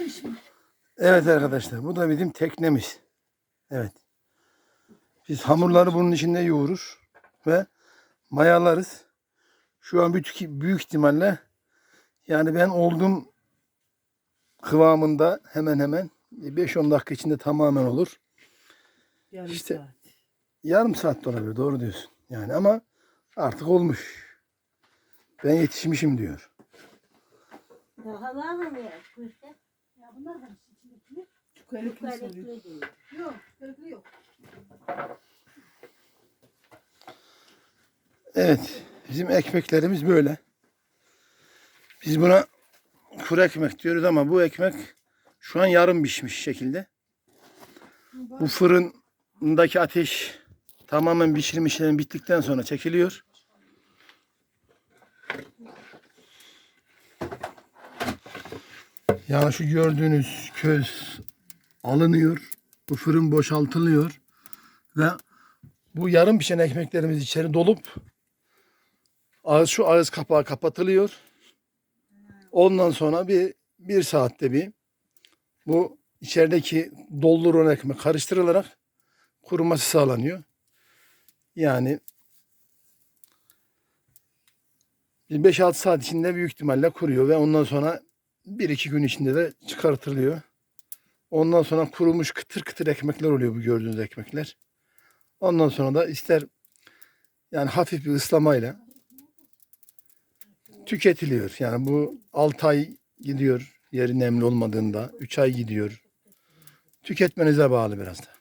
karışma. Evet arkadaşlar bu da bizim teknemiz. Evet. Biz hamurları bunun içinde yoğurur ve mayalarız. Şu an büyük, büyük ihtimalle yani ben olduğum kıvamında hemen hemen 5-10 dakika içinde tamamen olur. Yarım İşte- saat. Yarım saat de olabilir doğru diyorsun. Yani ama artık olmuş. Ben yetişmişim diyor. Daha var mı ya? Bunlar da içindeki. Çukarlık mı soruyor? Yok, köklü yok. Evet. Bizim ekmeklerimiz böyle. Biz buna kuru ekmek diyoruz ama bu ekmek şu an yarım pişmiş şekilde. Bu fırındaki ateş tamamen pişirmişlerin bittikten sonra çekiliyor. Yani şu gördüğünüz köz alınıyor. Bu fırın boşaltılıyor. Ve bu yarım pişen ekmeklerimiz içeri dolup şu ağız kapağı kapatılıyor. Ondan sonra bir bir saatte bir bu içerideki doldurulan ekmek karıştırılarak kuruması sağlanıyor. Yani bir 5-6 saat içinde büyük ihtimalle kuruyor ve ondan sonra 1-2 gün içinde de çıkartılıyor. Ondan sonra kurumuş kıtır kıtır ekmekler oluyor bu gördüğünüz ekmekler. Ondan sonra da ister yani hafif bir ıslamayla tüketiliyor. Yani bu 6 ay gidiyor yeri nemli olmadığında. 3 ay gidiyor. Tüketmenize bağlı biraz da.